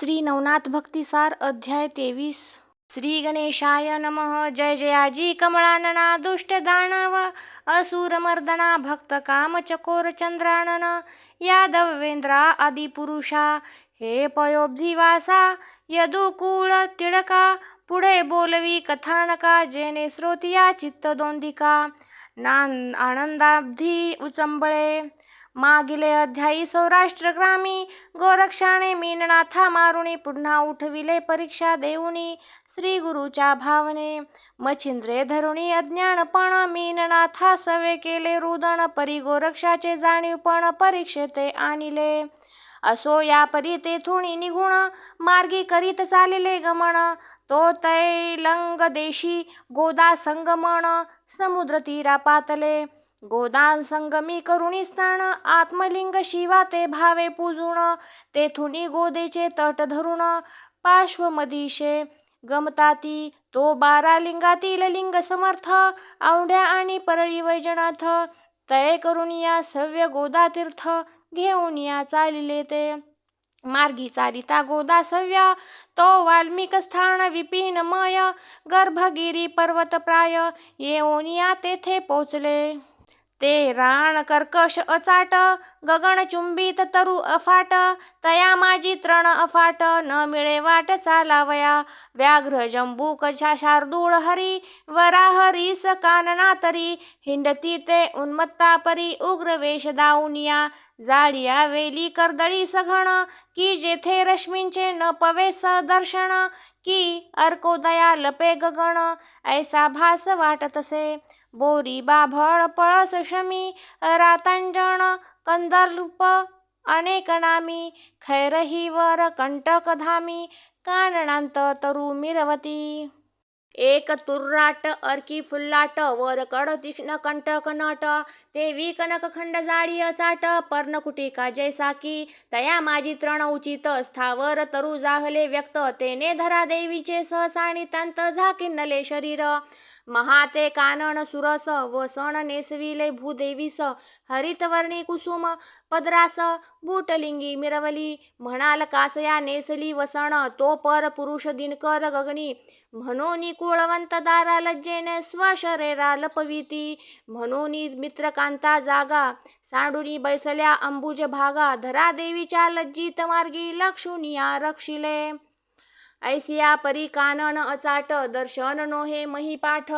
श्री नवनाथ भक्तिसार अध्याय तेवीस. श्री गणेशाय नमः. जय जयाजी कमळानना दुष्ट दानव असुरमर्दना भक्त काम चकोर चंद्रानन. यादवेंद्रा आदिपुरुषा. हे पयोब्धिवासा. यदुकूळ तिळका पुढे बोलवी कथानका. जेने श्रोतिया चित्त दोंदिका आनंदाब्धी उचंबळे. मागिले अध्यायी सौराष्ट्र ग्रामी गोरक्षाने मीननाथा मारुणी पुन्हा उठविले परीक्षा देऊनी श्री गुरुच्या भावने. मच्छिंद्रे धरुणी अज्ञानपण मीननाथा सवे केले रुदन परी गोरक्षाचे जाणीवपण परीक्षेते आणिले. असो या परी तेथून निघून मार्गी करीत चालले गमन. तो तैलंग देशी गोदा संगमण समुद्र तीरा पातले. गोदान संगमी करुणी स्थान आत्मलिंग शिवा ते भावे पूजून तेथुनी गोदेचे तट धरुण पार्श्वमदिशे गमताती तो बारा लिंगातील लिंग समर्थ औंढ्या आणि परळी वैजनाथ तय करून या सव्य गोदा तीर्थ घेऊन या चालिले ते. मार्गी चालिता गोदा सव्य तो वाल्मिक स्थान विपिनमय गर्भगिरी पर्वत प्राय येऊन या तेथे पोचले. ते रान कर्कश अचाट गगनचुंबित तरु अफाट तया माझी तृण अफाट न मिळे वाट चालावया. व्याघ्र जंबूक शार्दूळ हरी वराहरी स कानना तरी. हिंडती ते उन्मत्ता परी उग्र वेश दाऊनिया जाळिया वेली कर्दळी सघन की जेथे रश्मींचे न पवे दर्शन की अर्कोदया लपे गगण. ऐसा भास वाटतसे बोरी बाभळ पळस शमी रातांजण कंदर्प अनेक नामी खैरही वर कंटक धामी मिरवती. एक तुर्राट अर्की फुल्लाट वर कड तीक्ष्ण कंटक नट तेवी कनक खंड जाळी अचाट पर्णकुटिका जैसा की तया माझी तृण उचित स्थावर तरु जाहले व्यक्त तेने धरा देवीचे सहसाणी तंत झाकिन्नले शरीर. महाते कानन सुरस व सण नेसविले भूदेवीस हरितवर्णी कुसुम पदरास बूटलिंगी मिरवली. म्हणाल कासया नेसली वसण तो पर पुरुष दिनकर गगनी. म्हणून कुळवंत दारा लज्जेने स्वशरेरा लपविती. म्हणून मित्रकांता जागा सांडुनी बैसल्या अंबुज भागा. धरा देवीच्या लज्जित मार्गी लक्षुनिया रक्षिले. ऐसिया परी कानन अचाट दर्शन नोहे महिपाठ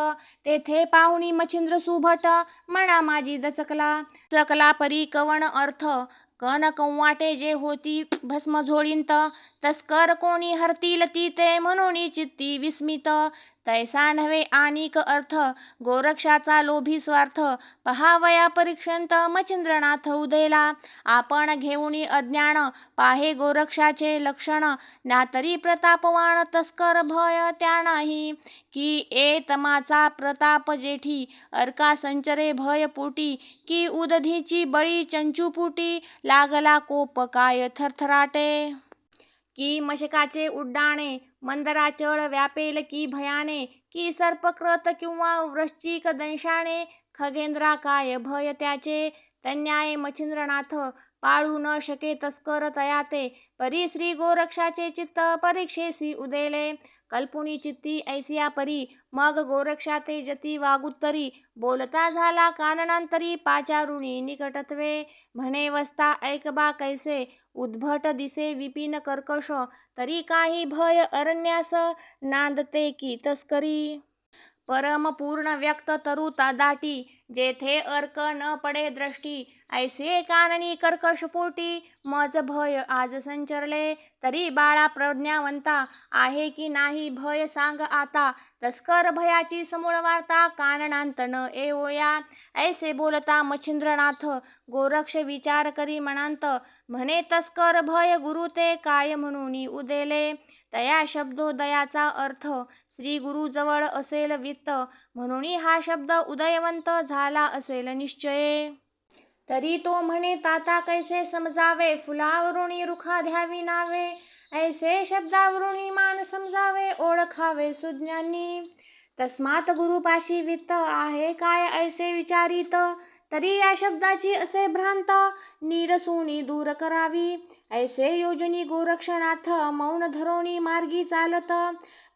तेथे पाहुणी मच्छिंद्र सुभट म्हणा माझी दचकला. चकला परी कवण अर्थ कन कंवाटे जे होती भस्म झोळींत तस्कर कोणी हरतील ती ते म्हणून चित्ती विस्मित. तैसा नव्हे आणिक अर्थ गोरक्षाचा लोभी स्वार्थ पहावया परीक्षंत मचिंद्रनाथ उदेला. आपण घेऊन अज्ञान पाहे गोरक्षाचे लक्षण नातरी प्रतापवान तस्कर भय त्या नाही. की ए तमाचा प्रताप जेठी अर्का संचरे भय पोटी की उदधीची बळी चंचुपुटी लागला कोप काय थरथराटे. की मशकाचे उड्डाणे मंदराचळ व्यापेल की भयाने की सर्पक्रत किंवा वृश्चिक दंशाने खगेंद्रा काय भय त्याचे तन्याय मच्छिंद्रनाथ पाळू न शके तस्कर तयाते परी श्री गोरक्षाचे चित्त परीक्षेसी उदेले. कल्पुनी चित्ती ऐसिया परी. मग गोरक्षाते जती वागुत्तरी. बोलता झाला काननांतरी पाचारुणी निकटत्वे. म्हणे वस्ता ऐकबा कैसे. उद्भट दिसे विपिन कर्कश. तरी काही भय अरण्यास नांदते की तस्करी. परम पूर्ण व्यक्त तरुता दाटी जेथे अर्क न पडे दृष्टी ऐसे काननी कर्कशपोटी मज भय आज संचरले तरी बाळा प्रज्ञावंता आहे की नाही भय सांग आता तस्कर भयाची समूळ वार्ता काननांत न एवोया ऐसे बोलता मच्छिंद्रनाथ गोरक्ष विचार करी म्हणांत म्हणे तस्कर भय गुरु ते काय म्हणून उदेले? दया शब्दोदयाचा अर्थ श्री गुरुजवळ असेल वित्त म्हणून हा शब्द उदयवंत झाला असेल निश्चय. तरी तो म्हणे ताता कैसे समजावे फुलावरुणी रुखा द्यावी नावे ऐसे शब्दावरुणी मान समजावे ओळखावे सुज्ञानी. तस्मात गुरुपाशी वित्त आहे काय ऐसे विचारित तरी या शब्दाची असे भ्रांत नीरसोनी दूर करावी. ऐसे योजनी गोरक्षणाथ मौन धरोणी मार्गी चालत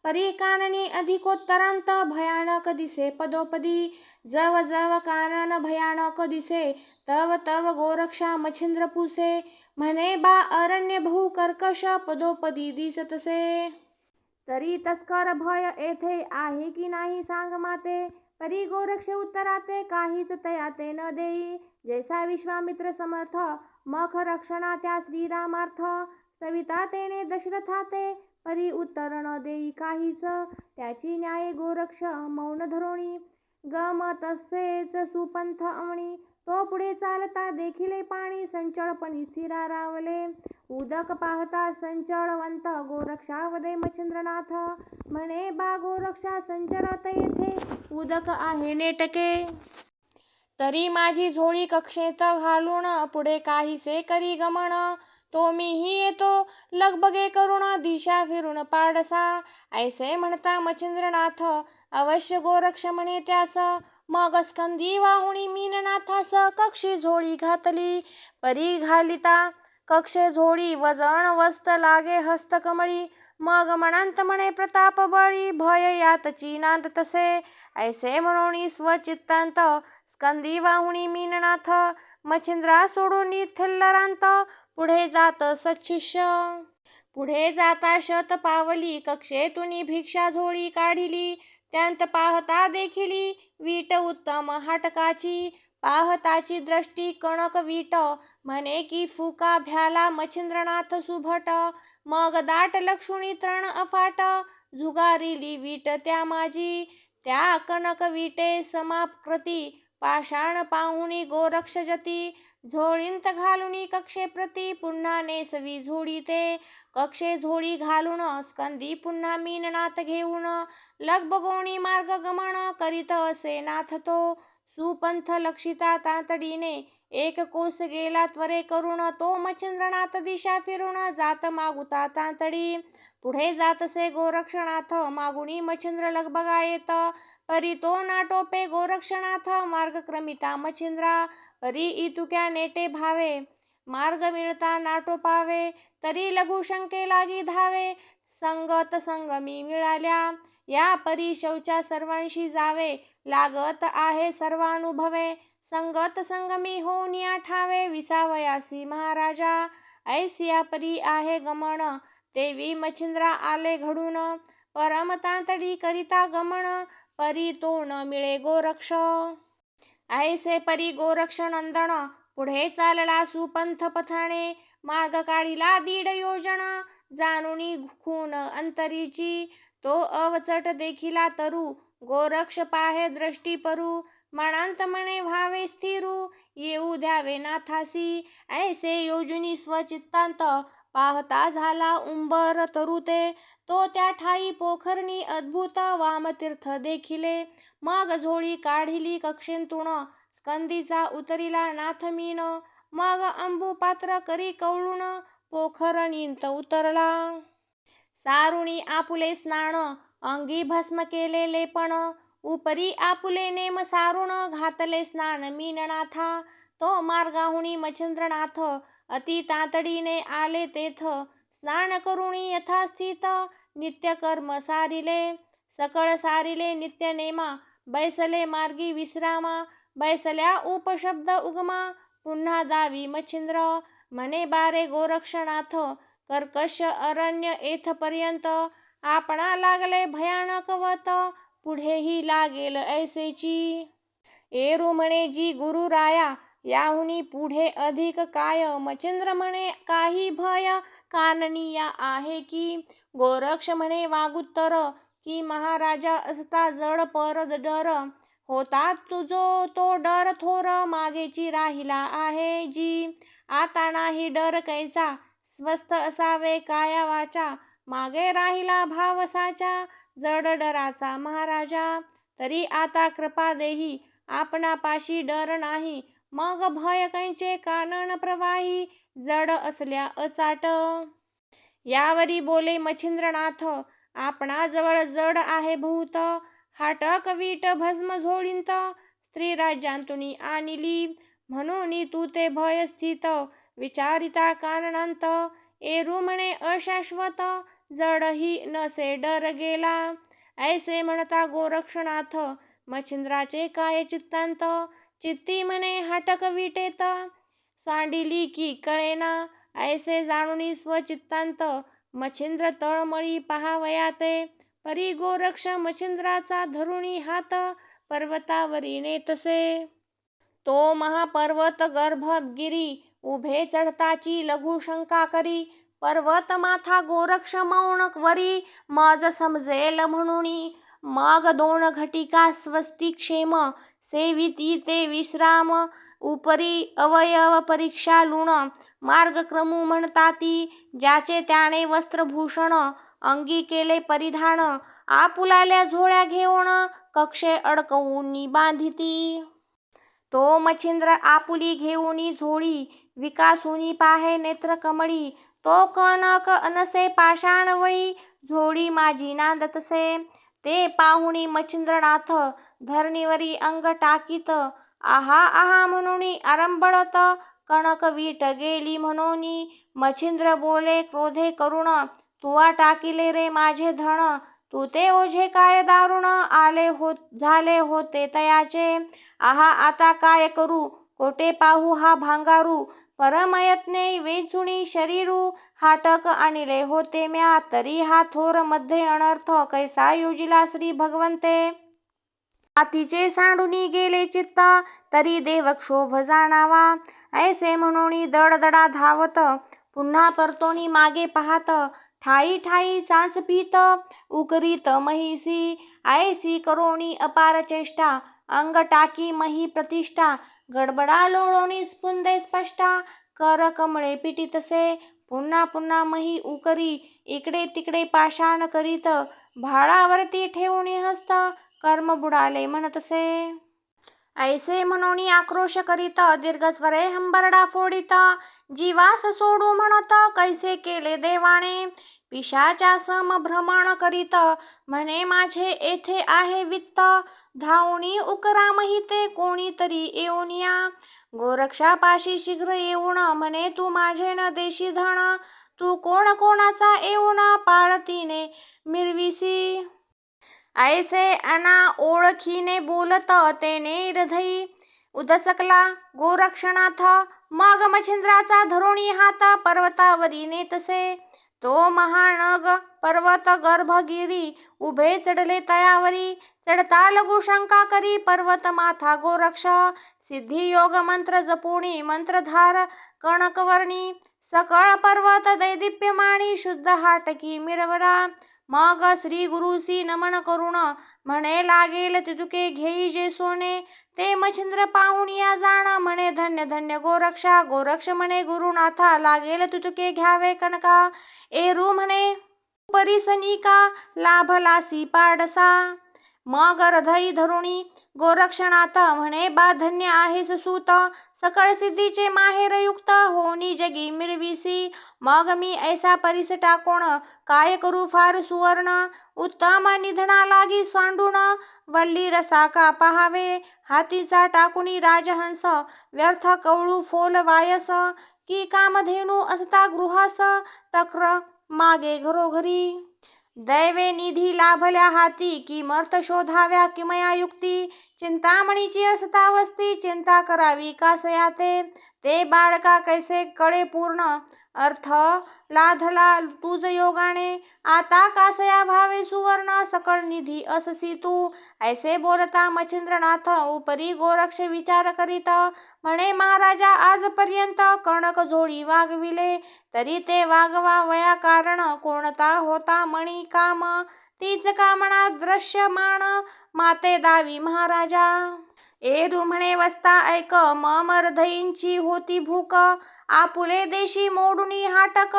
परी काननी अधिकोत्तरांत भयानक दिसे पदोपदी. जव जव कानन भयानक दिसे तव तव गोरक्षा मच्छिंद्र पुसे. म्हणे बा अरण्य बहु कर्कश पदोपदी दिसतसे तरी तस्कर भय येथे आहे की नाही सांग माते? परी गोरक्ष उत्तराते काहीच तयाते न देई. जैसा विश्वामित्र समर्थ मख रक्षणा त्या श्रीरामार्थ. सविता तेने दशरथाते परी उत्तर न देई काहीच. त्याची न्याय गोरक्ष मौन धरोणी. गम तसेच सुपंथ अमणी. तो पुढे चालता देखिले पाणी संचळ पण स्थिरा रावले उदक पाहता संचळवंत गोरक्षावदे मच्छिंद्रनाथ. म्हणे बा गोरक्षा संचरात येथे. उदक आहे नेटके. तरी माझी झोळी कक्षेत घालून पुढे काहीसे करी गमन. तो मीही येतो लगबगे करून दिशा फिरून पाडसा. ऐसे म्हणता मच्छिंद्रनाथ अवश्य गोरक्ष म्हणे त्यास. मग स्कंदी वाहुणी मीननाथास कक्षी झोळी घातली. परी घालिता कक्षे झोळी वजन वस्त लागे हस्तकमळी मग मनांत म्हणे प्रताप बळी भय यातची नांद तसे. ऐसे म्हणून स्वचित्तांत स्कंदी वाहुणी मीननाथ मच्छिंद्रा सोडून थिल्लरांत पुढे जात सच्छिष्य. पुढे जाता शत पावली कक्षेतून भिक्षा झोळी काढिली. त्यांत पाहता देखिली वीट उत्तम हाटकाची. पाहताची दृष्टी कणक वीट. म्हणे की फुका भ्याला मच्छिंद्रनाथ सुभट. मग दाट लक्षुणी तृण अफाट. झुगारिली वीट त्या माझी त्या कनक विटे समापकृती पाषाण पाहुणी गोरक्ष जती झोळींत घालुनी कक्षे प्रती पुन्हा नेसवी झोळी ते. कक्षे झोळी घालून स्कंदी पुन्हा मीननाथ घेऊन लगबगोणी मार्ग गमन करीत असे नाथ तो. सुपंथ लक्षिता तातडीने एक कोस गेला त्वरे करून तो मच्छिंद्रनाथ दिशा फिरून जात मागुता तातडी पुढे जातसे गोरक्षनाथ मागुनी मच्छिंद्र लगबगा येत परी तो नाटोपे गोरक्षनाथ मार्ग क्रमिता मच्छिंद्रा. परी इतुक्या नेटे भावे मार्ग मिळता नाटोपावे तरी लघु शंके लागी धावे संगत संगमी मिळाल्या. या परी शौचा सर्वांशी जावे लागत आहे सर्वानुभवे. संगत संगमी होऊन या ठावे विसावयासी महाराजा. ऐसिया परी आहे गमन देवी मच्छिंद्रा आले घडून. परमतांतडी करिता गमन परी तो न मिळे गोरक्ष. ऐसे परी गोरक्ष नंदन पुढे चालला सुपंथ पथाणे मार्ग काढिला दीड योजना जाणुनी खून अंतरीची. तो अवचट देखिला तरू गोरक्ष पाहे दृष्टी परू मनांत म्हणे व्हावे स्थिरू येऊ द्यावे नाथासी. ऐसे योजुनी स्वचित्तांत पाहता झाला उंबर तरुते. तो त्या ठाई पोखरणी अद्भुत वामतीर्थ देखिले. मग झोळी काढिली कक्षेंतून स्कंदीचा उतरिला नाथमीन. मग अंबू पात्र करी कवळून पोखरणींत उतरला. सारुणी आपुले स्नान अंगी भस्म केलेले पण उपरी आपुले नेम सारुण घातले स्नान मीननाथा. तो मार्गाहुणी मच्छिंद्रनाथ. अति तातडीने आले तेथ. स्नान करुणी यथास्थित नित्यकर्म सारिले. सकळ सारिले नित्य नेमा. बैसले मार्गी विश्रामा. बैसल्या उपशब्द उगमा. पुन्हा दावी मच्छिंद्र. मने बारे गोरक्षनाथ. कर्कश अरण्य येथपर्यंत. आपणा लागले भयानक वत. पुढेही लागेल ऐसेची. एरू म्हणे जी गुरु राया याहुनी पुढे अधिक काय? मचिंद्र म्हणे काही भय काननीया आहे की? गोरक्ष म्हणे वागुत्तर की महाराजा असता जड परद डर. होता तुझो तो डर थोर मागेची राहिला आहे जी. आता नाही डर कैसा स्वस्थ असावे काया वाचा मागे राहिला भावसाचा जड डराचा महाराजा. तरी आता कृपा देही आपणापाशी डर नाही. मग भय कैचे कानन प्रवाही जड असल्या अचाट. यावरी बोले मच्छिंद्रनाथ आपणाजवळ जड आहे भूत. हाटक वीट भस्म झोळींत स्त्री राज्यांतुनी आणिली. म्हणून तू ते भय स्थित विचारिता कारणांत ए रुमणे अशाश्वत जडही नसे डर गेला. ऐसे म्हणता गोरक्षनाथ मच्छिंद्राचे काय चित्तांत? चित्ती म्हणे हाटक विटेत. सांडिली की कळेना ऐसे जाणुनी स्वचित्तांत मच्छिंद्र तळमळी पहावयाते. परी गोरक्ष मच्छिंद्राचा धरुणी हात पर्वतावरी नेतसे. तो महापर्वत गर्भगिरी उभे चढताची लघुशंका करी पर्वत माथा गोरक्ष मौणक वरी मज समजेल म्हणुनी. मग दोन घटिका स्वस्ती क्षेम सेविती ते विश्राम उपरी अवयव परीक्षा लुण. मार्गक्रमू म्हणताती ज्याचे त्याने वस्त्रभूषण अंगी केले परिधान. आपुलाल्या झोळ्या घेऊन कक्षे अडकवून बांधिती तो मच्छिंद्र आपुली घेऊनी झोळी विकासुनी पाहे नेत्रकमळी तो कनक अनसे पाषाणवळी झोळी माझी नांदतसे. ते पाहुणी मच्छिंद्रनाथ धरणीवरी अंग टाकीत आहा आहा म्हणून आरंभळत कणक वीट गेली म्हणोनी. मच्छिंद्र बोले क्रोधे करुण तुवा टाकिले रे माझे धन तू ते ओझे काय दारुण आले होत झाले होते तयाचे? आहा आता काय करू? कोठे पाहू हा भांगारू? परमयत्ने वेचुणी शरीरू हाटक आणिले होते म्या तरी हा थोरमध्ये अनर्थ कैसा योजिला श्री भगवंते? हातीचे सांडुनी गेले चित्त तरी देव क्षोभ जाणावा. ऐसे म्हणून दडदडा धावत पुन्हा परतोनी मागे पाहत ठाई ठाई पीत उकरीत महिसी ऐसी करोणी अपार चेष्टा अंग टाकी मही प्रतिष्ठा गडबडा लोळोणी स्पुंदे स्पष्टा कर कमळे पिटीतसे पुन्हा पुन्हा मही उकरी इकडे तिकडे पाषाण करीत भाळावरती ठेवूनी हस्त कर्म बुडाले म्हणतसे. ऐसे म्हणोनी आक्रोश करीत दीर्घस्वरे हंबरडा फोडीत जीवास सोडू म्हणत कैसे केले देवाने? पिशाच्या सम भ्रमण करीत म्हणे माझे येथे आहे वित्त. धावणी उकरा महिते कोणीतरी येऊन या. गोरक्षापाशी शीघ्र येऊन म्हणे तू माझे न देशी धन. तू कोण कोणाचा येऊन पाळतीने मिरविसी? ऐसे अना ओळखीने बोलत तेने हृदयी उदचकला. गोरक्षनाथ मग मच्छिंद्राचा धरुणी हात पर्वतावरी नेतसे. तो महानग पर्वत गर्भगिरी उभे चढले तयावरी. चढता लघु शंका करी पर्वत माथा गोरक्ष. सिद्धी योग मंत्र जपुणी मंत्रधार कणकवर्णी. सकळ पर्वत दैदिप्यमाणी शुद्ध हाटकी मिरवरा. मग श्री गुरुसी नमन करुण. म्हणे लागेल तितुके घेई जे सोने. ते मच्छिंद्र पाहुणिया जाण म्हणे धन्य धन्य गोरक्षा गोरक्ष म्हणे गुरुनाथा लागेल तुझके घ्यावे कनका एरू म्हणे परिसनिका लाभलासी पाडसा. मग हृदयी धरुणी गोरक्षनाथ म्हणे बा धन्य आहेस सूत. सकळ सिद्धीचे माहेर युक्त होनी जगी मिरविसी. मग मी ऐसा परिस टाकोण काय करू फार सुवर्ण. उत्तम निधना लागी सांडून वल्ली रसा का पहावे. हातीचा टाकुनी राजहंस व्यर्थ कवळू फोल वायस की कामधेनू असता गृहास तक्र मागे घरोघरी. दैवे निधी लाभल्या हाती की मर्थ शोधाव्या किमया युक्ती. चिंतामणीची असता वस्ती चिंता करावी कासया ते ते बाळका कैसे कळे पूर्ण अर्थ लाधला तुझ योगाने. आता कासया भावे सुवर्ण सकळ निधी अससी तू. ऐसे बोलता मच्छिंद्रनाथ उपरी गोरक्ष विचार करीत. म्हणे महाराजा आजपर्यंत कणक झोळी वागविले. तरी ते वागवा वया कारण कोणता होता मणी काम. तीच कामना दृश्यमान. माते दावी महाराजा. ए म्हणे वस्ता ऐक ममरधईंची होती भूक. आपुले देशी मोडुनी हाटक.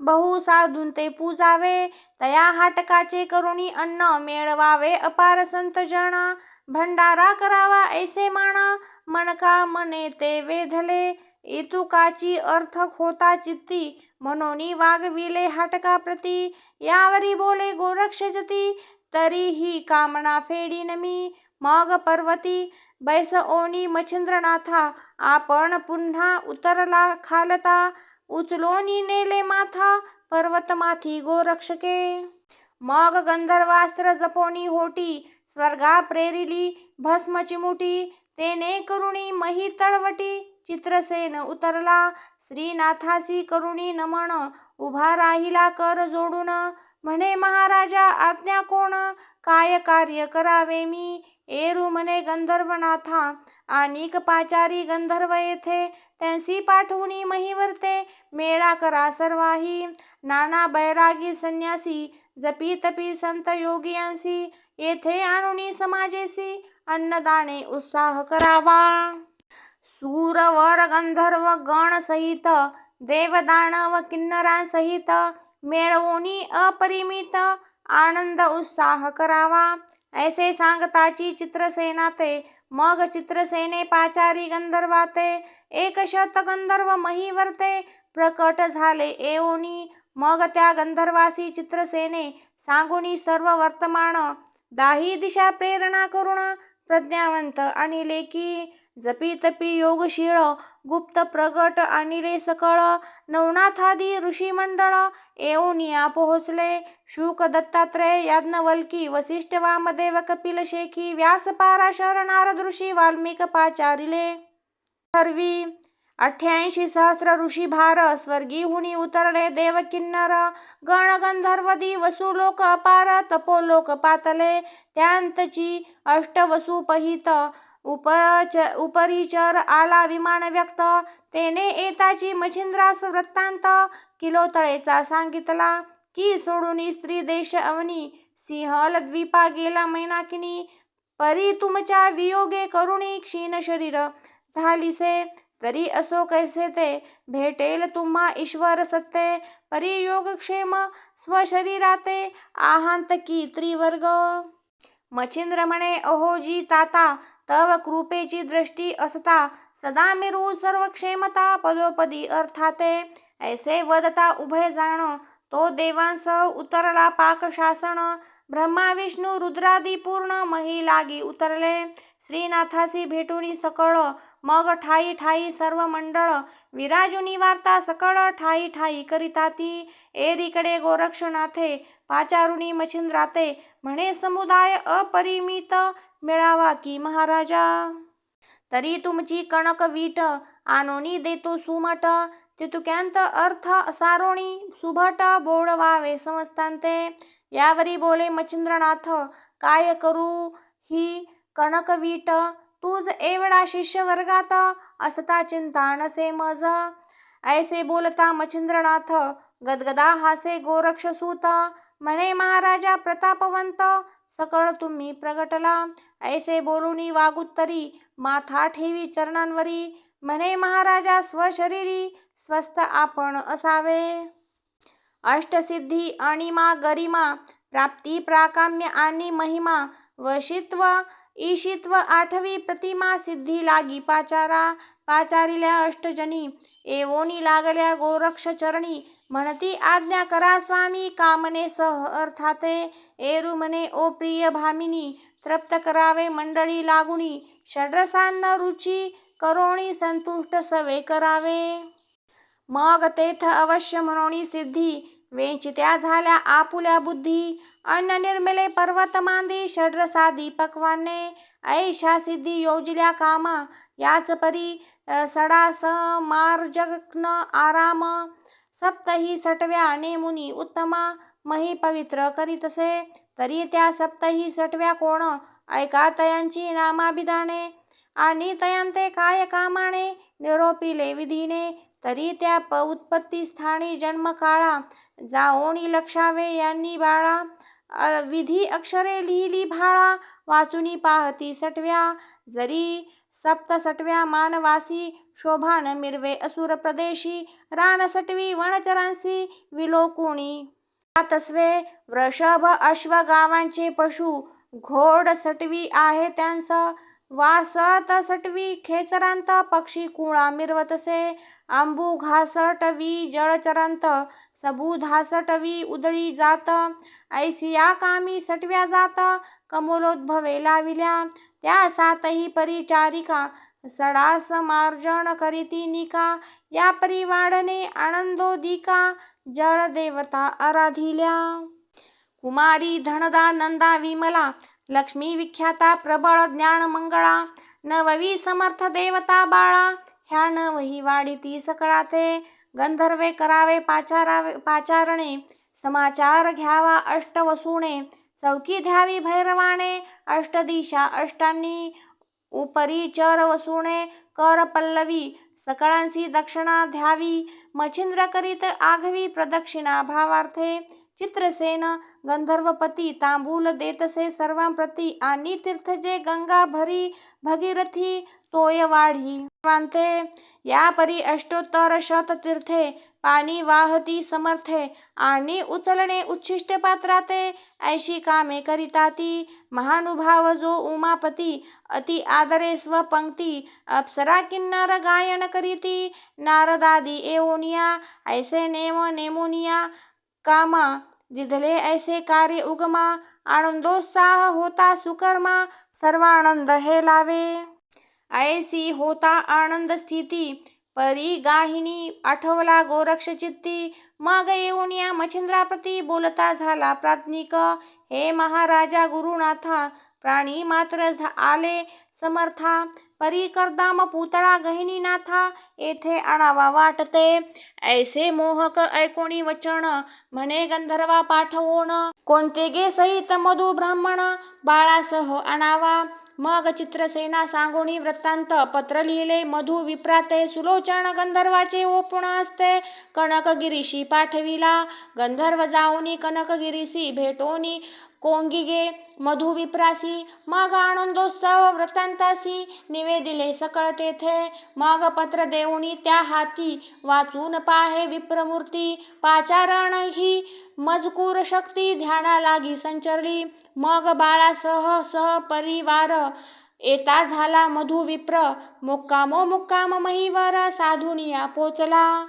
बहु साधून ते पूजावे. तया हाटकाचे करुणी अन्न मेळवावे अपार संत जन भंडारा करावा ऐसे माण. मनका मने ते वेधले. इतुकाची अर्थ होता चित्ती. मनोनी वागविले हाटका प्रती. यावरी बोले गोरक्ष जती. तरीही कामना फेडीन मी मग पर्वती. बैस ओनी मच्छिंद्रनाथा आपण पुन्हा उतरला खालता. उचलोनी नेले माथा पर्वतमाथी गोरक्षके. मग गंधर्वास्त्र जपोनी होटी स्वर्गा प्रेरिली भस्म चिमुटी तेने करुणी मही तळवटी चित्रसेन उतरला. श्रीनाथासी करुणी नमन उभा राहिला कर जोडून. म्हणे महाराजा आज्ञा कोण? काय कार्य करावे मी? एरू म्हणे गंधर्वनाथा आनिक पाचारी गंधर्व येथे त्यांसी पाठवणी महिवर्ते मेळा करा सर्वाही. नाना बैरागी संन्यासी जपी तपी संत योगियांसी येथे आणुनी समाजेसी अन्नदाने उत्साह करावा. सूरवर गंधर्व गण सहित देवदानव किन्नरांसहित मेळवोनी अपरिमित आनंद उत्साह करावा. ऐसे सांगताची चित्रसेना ते मग चित्रसेने पाचारी गंधर्वाते एक शत गंधर्व महीवरते प्रकट झाले एवोनी मग त्या गंधर्वासी चित्रसेने सांगुनी सर्व वर्तमान दाही दिशा प्रेरणा करुण प्रज्ञावंत आणि लेखी जपी तपी योगशीळ गुप्त प्रगट आणिले सकळ नवनाथादी ऋषीमंडळ एवनिया पोहोचले. शुक दत्तात्रय याज्ञवल्की वसिष्ठ वामदेव कपिल शेखी व्यास पाराशर ऋषी वाल्मिक पाचारिले. ठरवी अठ्ठ्याऐंशी सहस्र ऋषी भार स्वर्गीहुनी उतरले देव किन्नर गण गंधर्वदी वसुलोक अपार तपोलोक पातले. त्यांतची अष्टवसुपहित उपच उपरिचर आला विमान व्यक्त. तेने येताची मच्छिंद्रास वृत्तांत किलोतळेचा सांगितला की सोडून स्त्री देश अवनी सिंहल द्वीपा गेला मैनाकिनी. परी तुमच्या वियोगे करुणी क्षीण शरीर झालीसे. तरी असो कैसे ते भेटेल तुम्हा ईश्वर सत्ते परी योगक्षेम स्वशरीराते आहांत की त्रिवर्ग? मचिंद्र म्हणे अहो जी ताता तव कृपेची दृष्टी असता सदा मिरू सर्व क्षेमता पदोपदी अर्थाते. ऐसे वदता उभय जाण तो देवांसह उतरला पाकशासन ब्रह्मा विष्णू रुद्रादी पूर्ण मही लागी उतरले. श्रीनाथासी भेटुनी सकळ मग ठाई ठाई सर्व मंडळ विराजुनी वार्ता सकळ ठाई ठाई करिताती. एरीकडे गोरक्षनाथे पाचारुणी मच्छिंद्राते म्हणे समुदाय अपरिमित मिळावा की महाराजा? तरी तुमची कणक वीट आनोनी देतो सुमट तितुक्यांत अर्थ सारोणी सुभट बोडवावे समजतांते यावरी बोले मच्छिंद्रनाथ काय करू ही कणकवीट तूज एवढा शिष्य वर्गात असता चिंता नसे मज. ऐसे बोलता मच्छिंद्रनाथ गदगदा हासे गोरक्षसूत म्हणे महाराजा प्रतापवंत सकळ तुम्ही प्रगटला. ऐसे बोलूनी वागुत्तरी माथा ठेवी चरणांवरी. म्हणे महाराजा स्वशरीरी स्वस्थ आपण असावे. अष्टसिद्धी अणिमा गरिमा प्राप्ती प्राकाम्य आणि महिमा वशित्व ईशित्व आठवी प्रतिमा सिद्धी लागी पाचारा पाचारिल्या अष्टजनी एवोनी लागल्या गोरक्ष चरणी म्हणती आज्ञा करा स्वामी कामने सह अर्थाते एरू म्हणे ओ प्रिय भामिनी तृप्त करावे मंडळी लागुनी षड्रसान्न रुची करोणी संतुष्ट सवे करावे. मग तेथ अवश्य म्हणोनी सिद्धी वेंचित्या झाल्या आपुल्या बुद्धी. अन्न निर्मले पर्वत मांदी षड्रसादी पक्वाने ऐशा सिद्धी योजिल्या कामा. याच परी सडा स आराम. सप्तही सटव्या नेमुनी उत्तमा. मही पवित्र करीतसे. तरी त्या सप्तही सटव्या कोण? ऐका तयांची नामाभिधाने. आणि तयांते काय कामाने? निरोपिले विधीने. तरी त्या प उत्पत्ती स्थानी जन्मकाळा जाओणी लक्षावे यांनी बाळा विधी अक्षरे लिहिली भाळा वाचुनी पाहती सटव्या जरी सप्त सटव्या मानवासी शोभान मिरवे असुर प्रदेशी रान सटवी वनचरांसी विलोकुणी. तस्वे वृषभ अश्व गावांचे पशु घोड सटवी आहे त्यांस वासत सटवी खेचरांत पक्षी कुळा मिरवतसे आंबू घासटवी जळचरंत सबू धासटवी उदळी जात ऐसिया कामी सटव्या जात कमलोद्भवे लाविल्या. त्या सातही परिचारिका सडास मार्जन करीती निका. या परी आनंदोदिका जळ देवता आराधिल्या. कुमारी धनदा नंदा विमला लक्ष्मी विख्याता प्रबळ ज्ञान मंगळा नववी समर्थ देवता बाळा ह्या नवही वाढीती सकळाते. गंधर्वे करावे पाचारावे पाचारणे समाचार घ्यावा अष्टवसुणे चौकी द्यावी भैरवाने अष्टदिशा अष्टांनी उपरी चर वसुणे कर पल्लवी सकळांसी दक्षिणा द्यावी मच्छिंद्र करीत आघवी प्रदक्षिणा भावार्थे चित्रसेन गंधर्वपती तांबूल देतसे सर्वांप्रती आणि तीर्थ जे गंगा भरी भगीरथी तोय वाढी. वांते या परी अष्टोत्तर शत तीर्थे पाणी वाहती समर्थे आणि उचलणे उच्छिष्ट पात्राते. ऐशी कामे करिताती महानुभाव जो उमापती अति आदरे स्वपंक्ती अप्सरा किन्नर गायन करीती. नारदादी एवोनिया ऐसे नेम नेमोनिया. कामा दिधले ऐसे कार्य उगमा. आनंदोत्साह होता सुकर्मा सर्वानंद हे लावे. ऐसी होता आनंद स्थिती. परी गाहिनी आठवला गोरक्ष चित्ती. मग येऊन या मच्छिंद्राप्रती बोलता झाला प्राज्ञिक. हे महाराजा गुरुनाथा प्राणी मात्र झा- आले समर्था. परी करदाम पुतळा गहिनीनाथा येथे आणावा वाटते. ऐसे मोहक ऐकोणी वचन म्हणे गंधर्वा पाठवोण कोणते गे सहित मधु ब्राह्मण बाळासह आणावा. मग चित्रसेना सांगोणी वृत्तांत पत्र लिहिले. मधु विप्राते सुलोचन गंधर्वाचे ओपुण असते कनकगिरीशी पाठविला. गंधर्व जाऊनी कनकगिरीशी भेटोनी कोंगिगे. मधु विप्रासी मग आनंदोत्सव वृत्तांतासी निवेदिले सकळ तेथे. मग पत्र देऊनी त्या हाती वाचून पाहे विप्रमूर्ती. पाचारण ही मजकूर शक्ती ध्याना लागी संचरली. मग बाळासह सहपरिवार येता झाला मधु विप्र. मुक्कामो मुक्काम महिवर साधुनिया पोचला.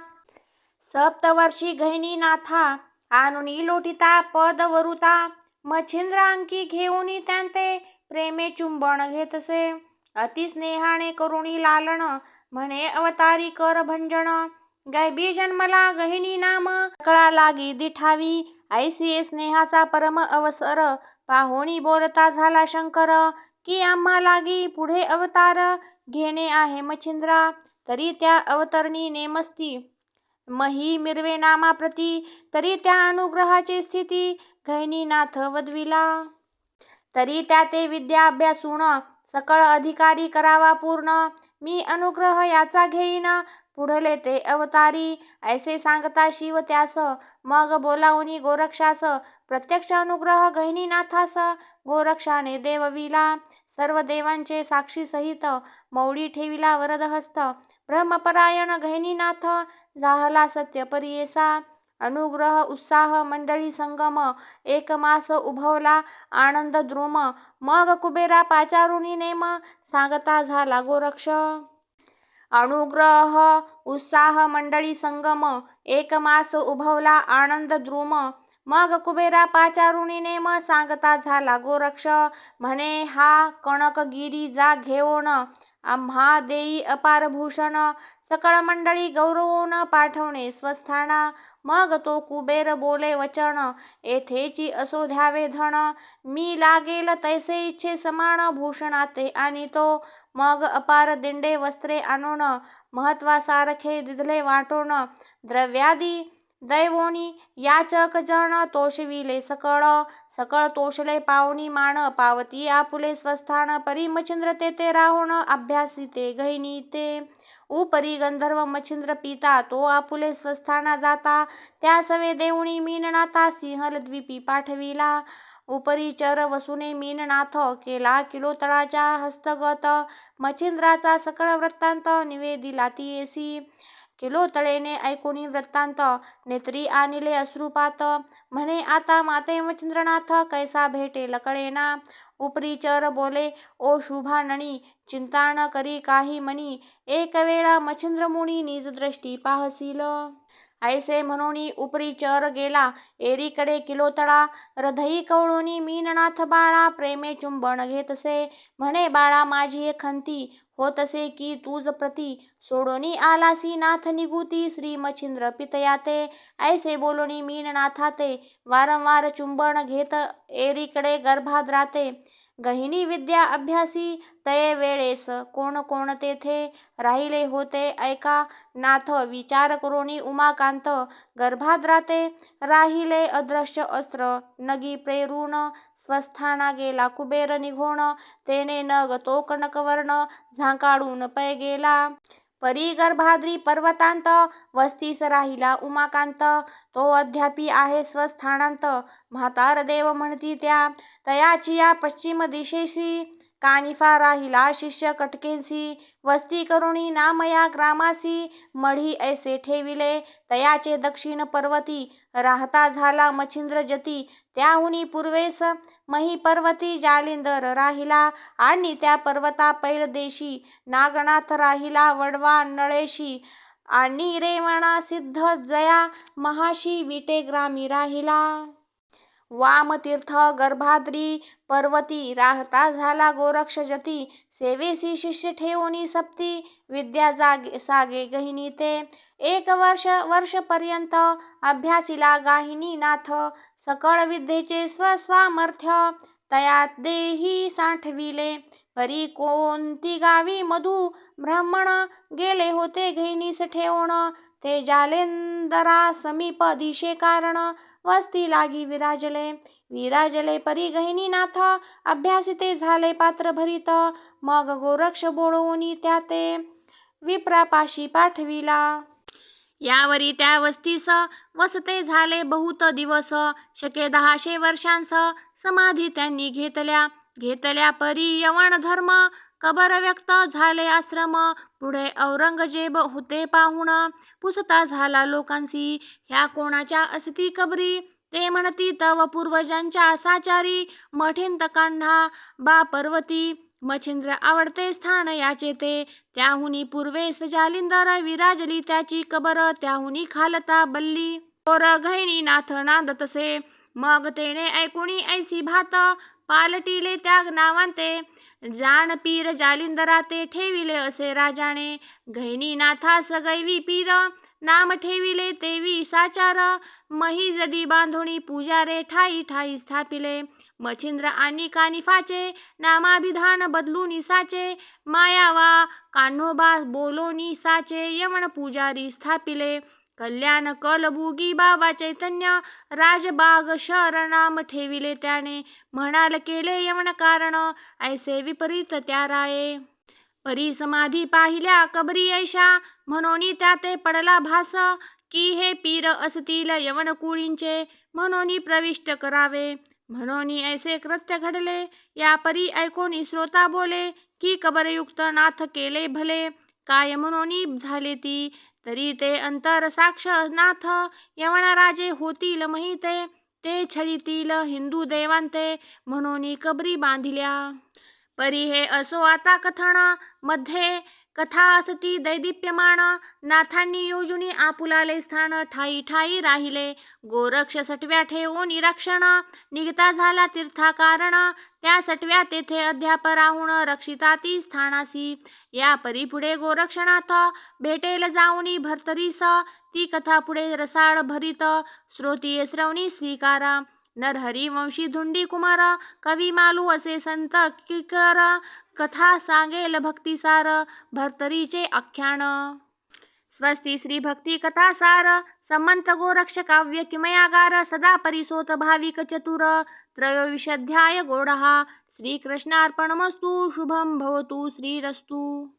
सप्तवर्षी गहिनीनाथा. आणुनी लोटिता पदवरुता मच्छिंद्र अंकी घेऊन त्यांते प्रेमे चुंबण घेतसे. अति स्नेहाने करुणी लालन. म्हणे अवतारी कर भंजन. गैबी जन्मला गहिनी नाम कळा लागी दिठावी. ऐसी स्नेहाचा परम अवसर. पाहोणी बोलता झाला शंकर. की आम्हा लागी पुढे अवतार? घेणे आहे मच्छिंद्रा. तरी त्या अवतरणी नेमस्ती. मही मिरवे नामाप्रती. तरी त्या अनुग्रहाची स्थिती. गहिनीनाथ वदविला. तरी त्या ते विद्या अभ्यासून. सकळ अधिकारी करावा पूर्ण. मी अनुग्रह याचा घेईन. पुढले ते अवतारी ऐसे सांगता शिव त्यास मग बोलावणी गोरक्षास प्रत्यक्ष अनुग्रह गहिनीनाथास गोरक्षाने देवविला सर्व देवांचे साक्षी सहित मौळी ठेविला वरदहस्त ब्रह्मपरायण गहिनीनाथ झाला सत्य परियेसा अनुग्रह उत्साह मंडळी संगम एक मास उभवला आनंद द्रुम मग कुबेरा पाचारुणी नेम सांगता झाला गोरक्ष. अनुग्रह उत्साह मंडळी संगम एक मास उभवला आनंद द्रुम. मग कुबेरा पाचारुणी नेम सांगता झाला गोरक्ष. म्हणे हा कणकगिरी जा घेऊन आम्हा देई अपारभूषण. सकळ मंडळी गौरवून पाठवणे स्वस्थाना मग तो कुबेर बोले वचन येथेची असो ध्यावे धन. मी लागेल तैसे इच्छे समान भूषणाते आणि तो मग अपार दिंडे वस्त्रे आणून महत्वासारखे दिधले वाटून. द्रव्यादी दैवोनी याचक जण तोषविले सकळ सकळ तोषले पावनी मान. पावती आपुले स्वस्थान परिमचिंद्र ते राहुण राहून अभ्यासिते गहिनी ते उपरी गंधर्व मच्छिंद्र पिता तो आपुले स्वस्थाना जाता त्या सवे देवणी मीननाथा सिंहलद्वीपी पाठविला उपरी चर वसुने मीननाथ केला किलोतळाच्या हस्तगत मच्छिंद्राचा सकळ वृत्तांत निवेदिला तियेसी किलोतळेने ऐकुणी वृत्तांत नेत्री आणिले अश्रुपात म्हणे आता माते मच्छिंद्रनाथ कैसा भेटे लकळेना उपरी चर बोले ओ शुभाननी चिंता न करी काही म्हणी एक वेळा मच्छिंद्रमुनी निज दृष्टी पाहसील ऐसे म्हणोनी उपरी चर गेला एरीकडे किलोतळा हृदयी कवळोनी मीननाथ बाळा प्रेमे चुंबन घेतसे म्हणे बाळा माझी खंती होत असे की तुझ प्रती सोडोनी आलासी नाथ निगुती श्री मच्छिंद्र पितयाते ऐसे बोलोनी मीननाथाते वारंवार चुंबन घेत एरीकडे गर्भाद्राते गहिनी विद्या अभ्यासी तये वेळेस कोण कोण तेथे राहिले होते? ऐका नाथ विचार करोनी उमाकांत गर्भाद्राते राहिले अदृश्य अस्त्र नगी प्रेरून स्वस्थाना गेला कुबेर निघोण तेने नग तो कनकवर्ण झांकाळून पै गेला. परीगर्भाद्री पर्वतांत वस्तीस राहिला उमाकांत. तो अद्यापि आहे स्वस्थानांत. म्हातार देव म्हणती त्या तयाचिया पश्चिम दिशेशी. कानिफा राहिला शिष्य कटकेसी वस्ती करुणी नामया ग्रामासी मढी ऐसे ठेविले तयाचे दक्षिण पर्वती. राहता झाला मच्छिंद्र जती. त्याहुनी पूर्वेस मही पर्वती जालिंदर राहिला आणि त्या पर्वता पैलदेशी नागनाथ राहिला वडवा नळेशी आणि रेवणा सिद्ध जया महाशी विटेग्रामी राहिला. वामतीर्थ गर्भाद्री पर्वती राहता झाला गोरक्ष जती सेवेसी शिष्य ठेवणी सप्ती विद्या जागे सागे गहिनी ते एक वर्ष वर्षपर्यंत अभ्यासिला गाहिनी नाथ सकळ विद्येचे स्वसामर्थ्य तयात देही साठविले. परी कोणती गावी मधु ब्राह्मण गेले होते घेनीस ठेवण. ते जालेंदरा समीप दिशे कारण वस्ती लागी विराजले. विराजले परी गहिनीनाथ अभ्यासिते झाले पात्र भरित. मग गोरक्ष बोळवणी त्या ते विप्रापाशी पाठविला. यावरी त्या वस्तीस वसते झाले बहुत दिवस. शके दहाशे वर्षांस समाधी त्यांनी घेतल्या. घेतल्या परी यवण धर्म कबर व्यक्त झाले आश्रम. पुढे औरंगजेब होते पाहुण पुसता झाला लोकांसी ह्या कोणाच्या असती कबरी? ते म्हणती तव पूर्वजांच्या साचारी. मठिंतकांना बा पर्वती मच्छिंद्र आवडते स्थान याचे ते. त्याहुनी पूर्वेस जालिंदर विराजली त्याची कबर त्याहुनी खालता बल्ली. तोर घैनी नाथ नांदतसे मग तेने ऐकुणी ऐसी भात पालटीले त्याग नावांते. जाण पीर जालिंदरा ते ठेविले असे राजाने. घैनी नाथास गैवी पीर नाम ठेविले तेवी साचार मही जदी बांधोणी पूजारे ठाई ठाई स्थापिले मच्छिंद्र आणि कानिफाचे नामाभिधान बदलून साचे मायावा कान्होबा बोलोनी साचे यमन पुजारी स्थापिले कल्याण कलबुगी बाबा चैतन्य राजबाग शर नाम ठेविले त्याने म्हणाल केले यमन कारण ऐसे विपरीत त्या राये परी समाधी पाहिल्या कबरी ऐशा म्हणून त्या ते पडला भास की हे पीर असतील यवनकुळींचे. म्हणून प्रविष्ट करावे. म्हणून ऐसे कृत्य घडले. या परी ऐकून श्रोता बोले की कबरयुक्त नाथ केले भले. काय म्हणून झाले ती. तरी ते अंतर साक्ष नाथ यवनराजे होतील महिते. ते छळीतील हिंदू देवांते. म्हणून कबरी बांधिल्या. परी हे असो आता कथनमध्ये कथा असती दैदिप्यमान नाथांनी योजुनी आपुलाले स्थान ठाई ठाई राहिले. गोरक्ष सटव्या ठेवो निरक्षण. निघता झाला तीर्था कारण त्या सटव्या तेथे अध्याप राहून रक्षिता ती स्थानासी. या परी पुढे गोरक्षणाथ भेटेल जाऊनी भरतरीस. ती कथा पुढे रसाळ भरित. श्रोतीय श्रवणी स्वीकारा. नरहरिवंशी धुंडी कुमार कवी मालू असे संत किकर कथा सांगेल भक्तिसार भरतरीचे आख्यान. स्वस्ती श्री भक्ती कथा सार समंत गोरक्ष काव्य किमयागार सदा परिसोत भाविक चतुर त्रयोविशध्याय गोडहा श्रीकृष्णार्पणमस्तु शुभं भवतु श्रीरस्तु.